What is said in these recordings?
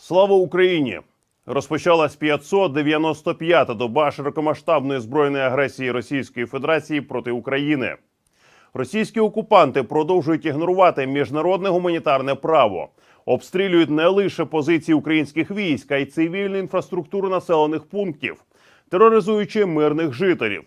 Слава Україні! Розпочалась 595-та доба широкомасштабної збройної агресії Російської Федерації проти України. Російські окупанти продовжують ігнорувати міжнародне гуманітарне право, обстрілюють не лише позиції українських військ, а й цивільну інфраструктуру населених пунктів, тероризуючи мирних жителів.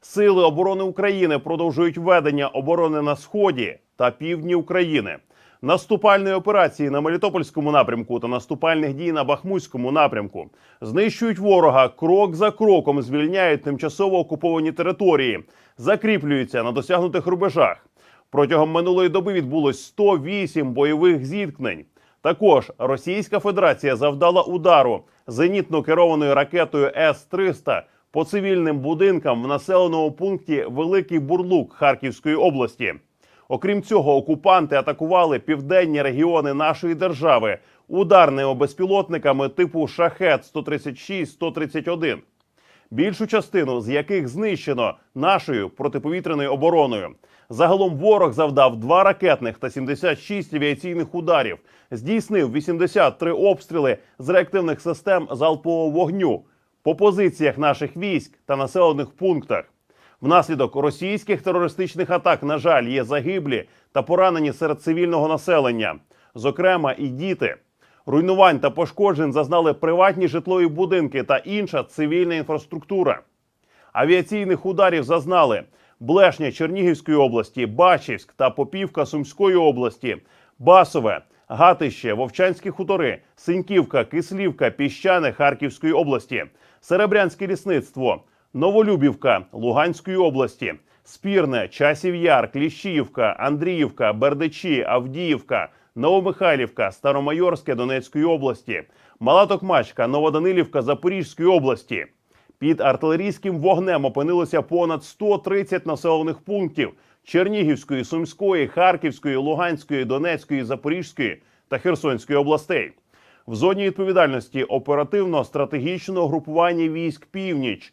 Сили оборони України продовжують ведення оборони на сході та півдні України. Наступальної операції на Мелітопольському напрямку та наступальних дій на Бахмутському напрямку знищують ворога крок за кроком, звільняють тимчасово окуповані території, закріплюються на досягнутих рубежах. Протягом минулої доби відбулось 108 бойових зіткнень. Також Російська Федерація завдала удару зенітно керованою ракетою С-300 по цивільним будинкам в населеному пункті Великий Бурлук Харківської області. Окрім цього, окупанти атакували південні регіони нашої держави ударними безпілотниками типу Шахет 136-131, більшу частину з яких знищено нашою протиповітряною обороною. Загалом ворог завдав два ракетних та 76 авіаційних ударів, здійснив 83 обстріли з реактивних систем залпового вогню по позиціях наших військ та населених пунктах. Внаслідок російських терористичних атак, на жаль, є загиблі та поранені серед цивільного населення, зокрема і діти. Руйнувань та пошкоджень зазнали приватні житлові будинки та інша цивільна інфраструктура. Авіаційних ударів зазнали Блешня Чернігівської області, Бачівськ та Попівка Сумської області, Басове, Гатище, Вовчанські хутори, Синьківка, Кислівка, Піщане Харківської області, Серебрянське лісництво, Новолюбівка Луганської області, Спірне, Часів Яр, Кліщіївка, Андріївка, Бердичі, Авдіївка, Новомихайлівка, Старомайорське Донецької області, Мала Токмачка, Новоданилівка Запорізької області. Під артилерійським вогнем опинилося понад 130 населених пунктів Чернігівської, Сумської, Харківської, Луганської, Донецької, Запорізької та Херсонської областей. В зоні відповідальності оперативно-стратегічного групування військ Північ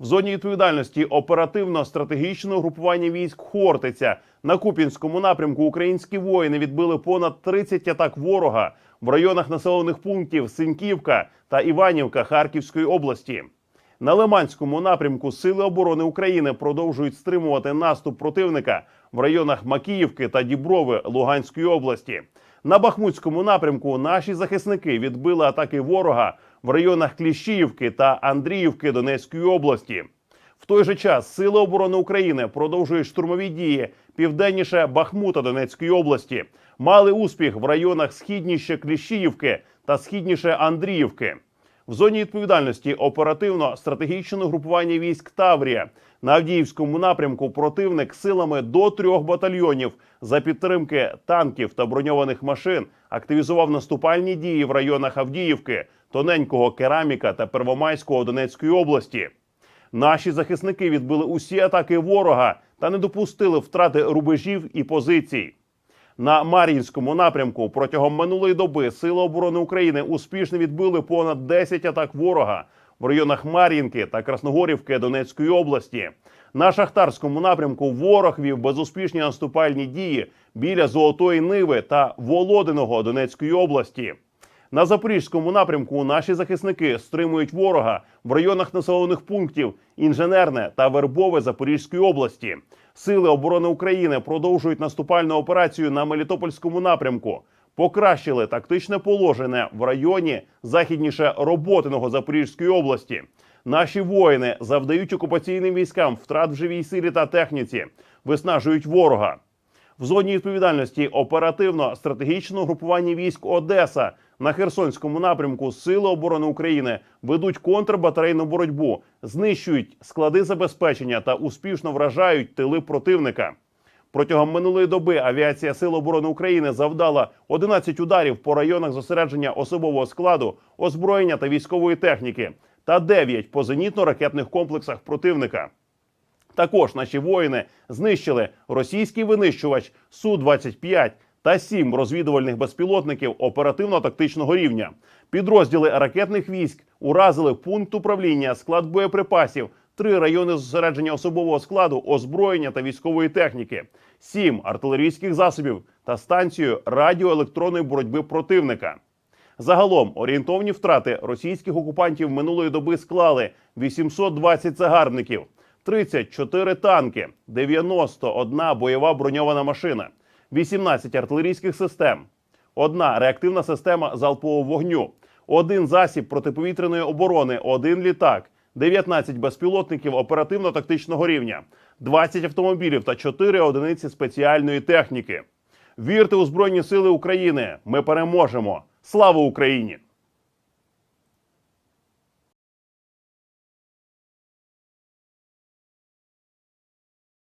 В зоні відповідальності оперативно-стратегічного групування військ Хортиця на Купінському напрямку українські воїни відбили понад 30 атак ворога в районах населених пунктів Синьківка та Іванівка Харківської області. На Лиманському напрямку Сили оборони України продовжують стримувати наступ противника в районах Макіївки та Діброви Луганської області. На Бахмутському напрямку наші захисники відбили атаки ворога в районах Кліщіївки та Андріївки Донецької області. В той же час Сили оборони України продовжують штурмові дії південніше Бахмута Донецької області. Мали успіх в районах східніше Кліщіївки та східніше Андріївки. В зоні відповідальності оперативно-стратегічного групування військ Таврія на Авдіївському напрямку противник силами до трьох батальйонів за підтримки танків та броньованих машин активізував наступальні дії в районах Авдіївки, Тоненького Кераміка та Первомайського Донецької області. Наші захисники відбили усі атаки ворога та не допустили втрати рубежів і позицій. На Мар'їнському напрямку протягом минулої доби Сили оборони України успішно відбили понад 10 атак ворога в районах Мар'їнки та Красногорівки Донецької області. На шахтарському напрямку ворог вів безуспішні наступальні дії біля Золотої Ниви та Володиного Донецької області. На запорізькому напрямку наші захисники стримують ворога в районах населених пунктів інженерне та вербове Запорізької області. Сили оборони України продовжують наступальну операцію на Мелітопольському напрямку. Покращили тактичне положення в районі західніше роботиного Запорізької області. Наші воїни завдають окупаційним військам втрат в живій силі та техніці, виснажують ворога. В зоні відповідальності оперативно-стратегічного групування військ Одеса на Херсонському напрямку Сили оборони України ведуть контрбатарейну боротьбу, знищують склади забезпечення та успішно вражають тили противника. Протягом минулої доби авіація Сил оборони України завдала 11 ударів по районах зосередження особового складу, озброєння та військової техніки та 9 по зенітно-ракетних комплексах противника. Також наші воїни знищили російський винищувач Су-25 та сім розвідувальних безпілотників оперативно-тактичного рівня. Підрозділи ракетних військ уразили пункт управління, склад боєприпасів, три райони зосередження особового складу, озброєння та військової техніки, сім артилерійських засобів та станцію радіоелектронної боротьби противника. Загалом орієнтовні втрати російських окупантів минулої доби склали 820 загарбників, 34 танки, 91 бойова броньована машина, 18 артилерійських систем, одна реактивна система залпового вогню, один засіб протиповітряної оборони, один літак, 19 безпілотників оперативно-тактичного рівня, 20 автомобілів та 4 одиниці спеціальної техніки. Вірте у Збройні Сили України! Ми переможемо! Слава Україні!